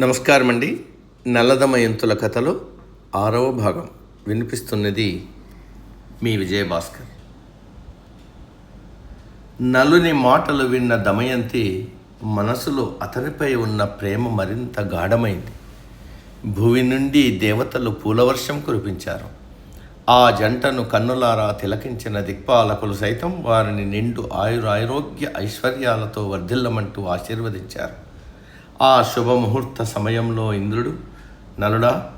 నమస్కారం అండి నల్లదమయంతుల కథలో ఆరవ భాగం. వినిపిస్తున్నది మీ విజయభాస్కర్. నలుని మాటలు విన్న దమయంతి మనసులో అతనిపై ఉన్న ప్రేమ మరింత గాఢమైంది. భూమి నుండి దేవతలు పూలవర్షం కురిపించారు. ఆ జంటను కన్నులారా తిలకించిన దిక్పాలకులు సైతం వారిని నిండు ఆయురారోగ్య ఐశ్వర్యాలతో వర్ధిల్లమంటూ ఆశీర్వదించారు. ఆ శుభముహూర్త సమయంలో ఇంద్రుడు నలుడా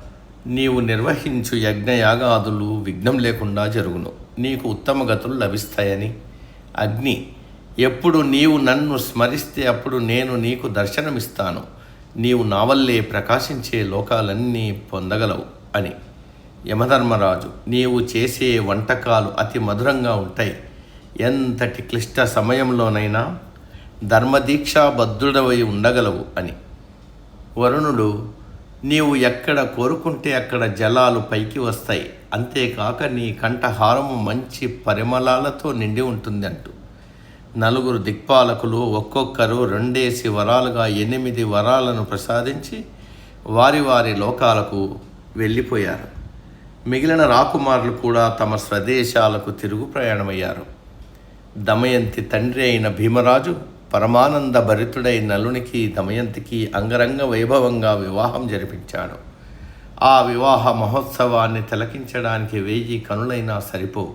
నీవు నిర్వహించు యజ్ఞయాగాదులు విఘ్నం లేకుండా జరుగును. నీకు ఉత్తమ గతులు లభిస్తాయని. అగ్ని ఎప్పుడు నీవు నన్ను స్మరిస్తే అప్పుడు నేను నీకు దర్శనమిస్తాను. నీవు నా వల్లే ప్రకాశించే లోకాలన్నీ పొందగలవు అని. యమధర్మరాజు నీవు చేసే వంటకాలు అతి మధురంగా ఉంటాయి. ఎంతటి క్లిష్ట సమయంలోనైనా ధర్మదీక్షాబద్ధుడవై ఉండగలవు అని. వరుణుడు నీవు ఎక్కడ కోరుకుంటే అక్కడ జలాలు పైకి వస్తాయి. అంతేకాక నీ కంఠహారము మంచి పరిమళాలతో నిండి ఉంటుంది అంటూ నలుగురు దిక్పాలకులు ఒక్కొక్కరు రెండేసి వరాలుగా ఎనిమిది వరాలను ప్రసాదించి వారి వారి లోకాలకు వెళ్ళిపోయారు. మిగిలిన రాకుమారులు కూడా తమ స్వదేశాలకు తిరుగు ప్రయాణమయ్యారు. దమయంతి తండ్రి అయిన భీమరాజు పరమానంద భరితుడై నలునికి దమయంతికి అంగరంగ వైభవంగా వివాహం జరిపించాడు. ఆ వివాహ మహోత్సవాన్ని తిలకించడానికి వేయి కనులైనా సరిపో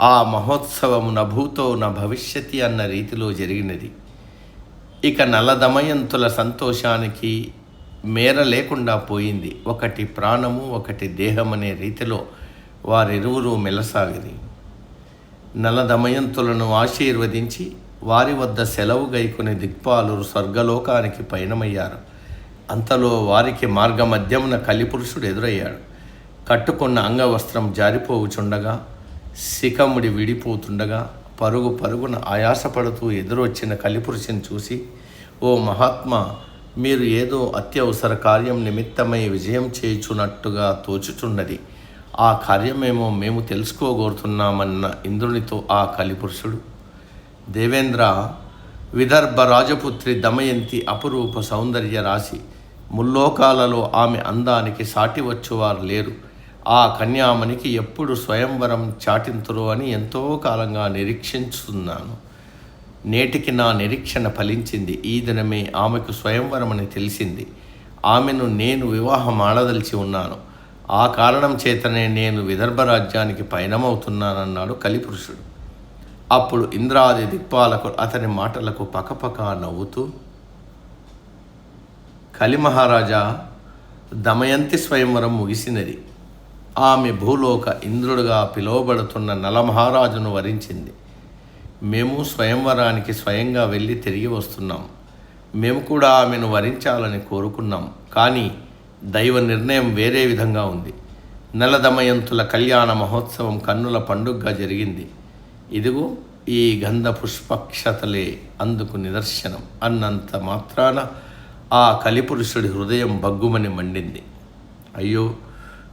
ఆ మహోత్సవము నభూతో నా భవిష్యతి అన్న రీతిలో జరిగినది. ఇక నల్లదమయంతుల సంతోషానికి మేర లేకుండా పోయింది. ఒకటి ప్రాణము ఒకటి దేహం అనే రీతిలో వారిరువురు మెలసాగిరి నలదమయంతులను ఆశీర్వదించి వారి వద్ద సెలవు గైకుని దిక్పాలు స్వర్గలోకానికి పయనమయ్యారు. అంతలో వారికి మార్గమధ్యమున కలిపురుషుడు ఎదురయ్యాడు. కట్టుకున్న అంగవస్త్రం జారిపోవుచుండగా శిఖముడి విడిపోతుండగా పరుగు పరుగున ఆయాసపడుతూ ఎదురొచ్చిన కలిపురుషుని చూసి ఓ మహాత్మా మీరు ఏదో అత్యవసర కార్యం నిమిత్తమై విజయం చేయుచున్నట్టుగా తోచుచున్నది. ఆ కార్యమేమో మేము తెలుసుకోగోరుతున్నామన్న ఇంద్రునితో ఆ కలిపురుషుడు దేవేంద్ర విదర్భ రాజపుత్రి దమయంతి అపురూప సౌందర్య రాశి. ముల్లోకాలలో ఆమె అందానికి సాటివచ్చువారు లేరు. ఆ కన్యామనికి ఎప్పుడు స్వయంవరం చాటింతురు అని ఎంతో కాలంగా నిరీక్షించుతున్నాను. నేటికి నా నిరీక్షణ ఫలించింది. ఈ దినమే ఆమెకు స్వయంవరం అని తెలిసింది. ఆమెను నేను వివాహం ఆడదలిచి ఉన్నాను. ఆ కారణం చేతనే నేను విదర్భ రాజ్యానికి పయనమవుతున్నానన్నాడు కలిపురుషుడు. అప్పుడు ఇంద్రాది దిక్పాలకు అతని మాటలకు పకపక నవ్వుతూ కలిమహారాజా దమయంతి స్వయంవరం ముగిసినది. ఆమె భూలోక ఇంద్రుడుగా పిలువబడుతున్న నలమహారాజును వరించింది. మేము స్వయంవరానికి స్వయంగా వెళ్ళి తిరిగి వస్తున్నాం. మేము కూడా ఆమెను వరించాలని కోరుకున్నాం. కానీ దైవ నిర్ణయం వేరే విధంగా ఉంది. నలదమయంతుల కళ్యాణ మహోత్సవం కన్నుల పండుగగా జరిగింది. ఇదిగో ఈ గంధ పుష్పక్షతలే అందుకు నిదర్శనం అన్నంత మాత్రాన ఆ కలిపురుషుడి హృదయం బగ్గుమని మండింది. అయ్యో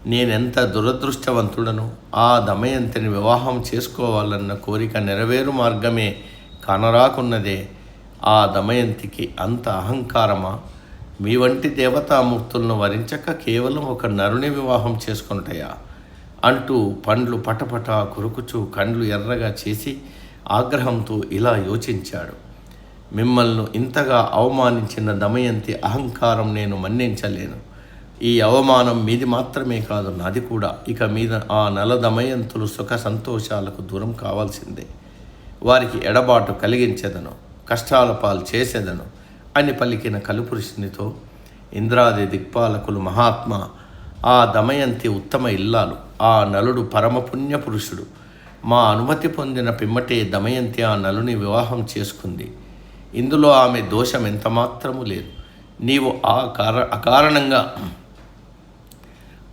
నేనెంత దురదృష్టవంతుడను? ఆ దమయంతిని వివాహం చేసుకోవాలన్న కోరిక నెరవేరు మార్గమే కనరాకున్నదే. ఆ దమయంతికి అంత అహంకారమా? మీ వంటి దేవతామూర్తులను వరించక కేవలం ఒక నరుని వివాహం చేసుకుంటాయా అంటూ పండ్లు పటపట కొరుకుచూ కండ్లు ఎర్రగా చేసి ఆగ్రహంతో ఇలా యోచించాడు. మిమ్మల్ని ఇంతగా అవమానించిన దమయంతి అహంకారం నేను మన్నించలేను. ఈ అవమానం మీది మాత్రమే కాదు నాది కూడా. ఇక మీద ఆ నల దమయంతులు సుఖ సంతోషాలకు దూరం కావాల్సిందే. వారికి ఎడబాటు కలిగించేదను కష్టాల పాలు చేసేదను అని పలికిన కలుపురుషునితో ఇంద్రాది దిక్పాలకులు మహాత్మ ఆ దమయంతి ఉత్తమ ఇల్లాలు ఆ నలుడు పరమపుణ్య పురుషుడు. మా అనుమతి పొందిన పిమ్మటే దమయంతి ఆ నలుని వివాహం చేసుకుంది. ఇందులో ఆమె దోషం ఎంత మాత్రము లేదు. నీవు ఆ కార అకారణంగా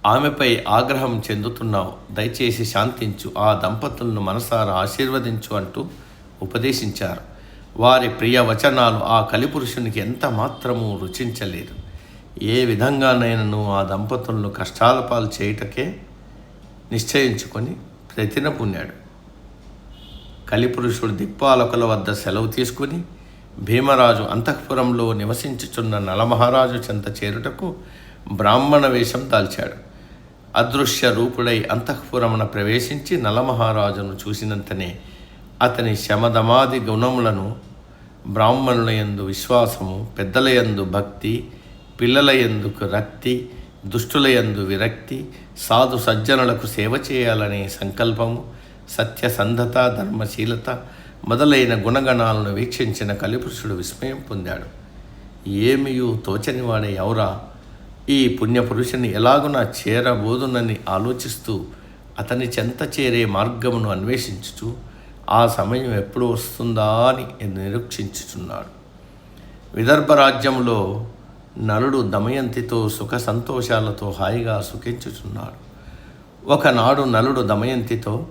ఆమెపై ఆగ్రహం చెందుతున్నావు. దయచేసి శాంతించు. ఆ దంపతులను మనసారా ఆశీర్వదించు అంటూ ఉపదేశించారు. వారి ప్రియ వచనాలు ఆ కలిపురుషునికి ఎంత మాత్రము రుచించలేదు. ఏ విధంగానైనను ఆ దంపతులను కష్టాల పాలు చేయుటకే నిశ్చయించుకొని ప్రతిన పుణ్యాడు కలిపురుషుడు దిక్పాలకుల వద్ద సెలవు తీసుకుని భీమరాజు అంతఃపురంలో నివసించుచున్న నలమహారాజు చెంత చేరుటకు బ్రాహ్మణ వేషం దాల్చాడు. అదృశ్య రూపుడై అంతఃపురమున ప్రవేశించి నలమహారాజును చూసినంతనే అతని శమదమాది గుణములను బ్రాహ్మణుల యందు విశ్వాసము పెద్దల యందు భక్తి పిల్లల యందుకు రక్తి దుష్టుల యందు విరక్తి సాధు సజ్జనులకు సేవ చేయాలనే సంకల్పము సత్యసంధత ధర్మశీలత మొదలైన గుణగణాలను వీక్షించిన కలిపురుషుడు విస్మయం పొందాడు. ఏమియు తోచనివాడే ఎవరా ఈ పుణ్యపురుషుని ఎలాగున చేరబోదునని ఆలోచిస్తూ అతని చెంత చేరే మార్గమును అన్వేషించుచు ఆ సమయం ఎప్పుడు వస్తుందా అని నిరీక్షించుచున్నాడు. విదర్భ రాజ్యంలో నలుడు దమయంతితో సుఖ సంతోషాలతో హాయిగా సుఖించుచున్నాడు. ఒకనాడు నలుడు దమయంతితో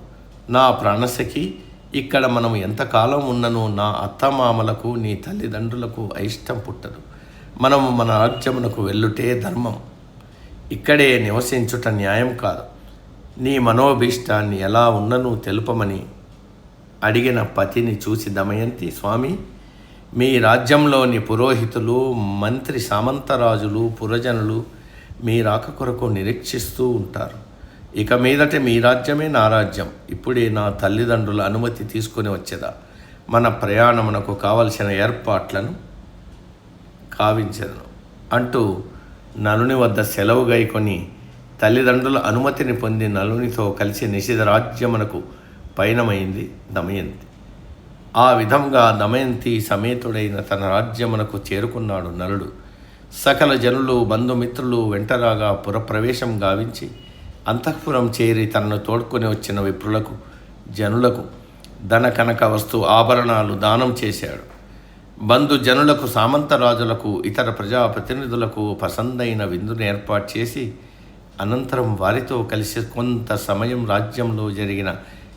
నా ప్రాణశకి ఇక్కడ మనం ఎంతకాలం ఉన్ననో నా అత్తమామలకు నీ తల్లిదండ్రులకు అయిష్టం పుట్టదు. మనము మన రాజ్యమునకు వెళ్ళుటే ధర్మం. ఇక్కడే నివసించుట న్యాయం కాదు. నీ మనోభీష్టాన్ని ఎలా ఉన్నను తెలుపమని అడిగిన పతిని చూసి దమయంతి స్వామి మీ రాజ్యంలోని పురోహితులు మంత్రి సామంతరాజులు పురజనులు మీ రాక కొరకు నిరీక్షిస్తూ ఉంటారు. ఇక మీదట మీ రాజ్యమే నా రాజ్యం. ఇప్పుడే నా తల్లిదండ్రుల అనుమతి తీసుకొని వచ్చేదా? మన ప్రయాణమునకు కావలసిన ఏర్పాట్లను కావించను అంటూ నలుని వద్ద సెలవు గైకొని తల్లిదండ్రుల అనుమతిని పొంది నలునితో కలిసి నిషిధ రాజ్యమునకు పయనమైంది దమయంతి. ఆ విధంగా దమయంతి సమేతుడైన తన రాజ్యమునకు చేరుకున్నాడు నలుడు. సకల జనులు బంధుమిత్రులు వెంటరాగా పురప్రవేశం గావించి అంతఃపురం చేరి తనను తోడ్కొని వచ్చిన విప్రులకు జనులకు ధన కనక వస్తు ఆభరణాలు దానం చేశాడు. బంధు జనులకు సామంతరాజులకు ఇతర ప్రజాప్రతినిధులకు పసందైన విందును ఏర్పాటు చేసి అనంతరం వారితో కలిసి కొంత సమయం రాజ్యంలో జరిగిన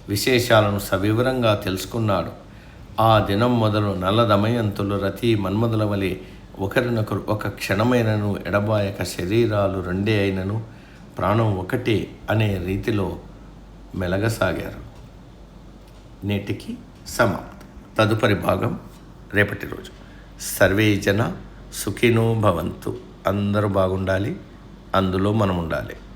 విశేషాలను సవివరంగా తెలుసుకున్నాడు. ఆ దినం మొదలు నల్ల దమయంతులు రతి మన్మధుల వలె ఒకరినొకరు ఒక క్షణమైనను ఎడబాయక శరీరాలు రెండే అయినను ప్రాణం ఒకటే అనే రీతిలో మెలగసాగారు. నేటికి సమాప్తం. తదుపరి భాగం రేపటి రోజు. సర్వే జన సుఖినో భవంతు. అందరూ బాగుండాలి. అందులో మనం ఉండాలి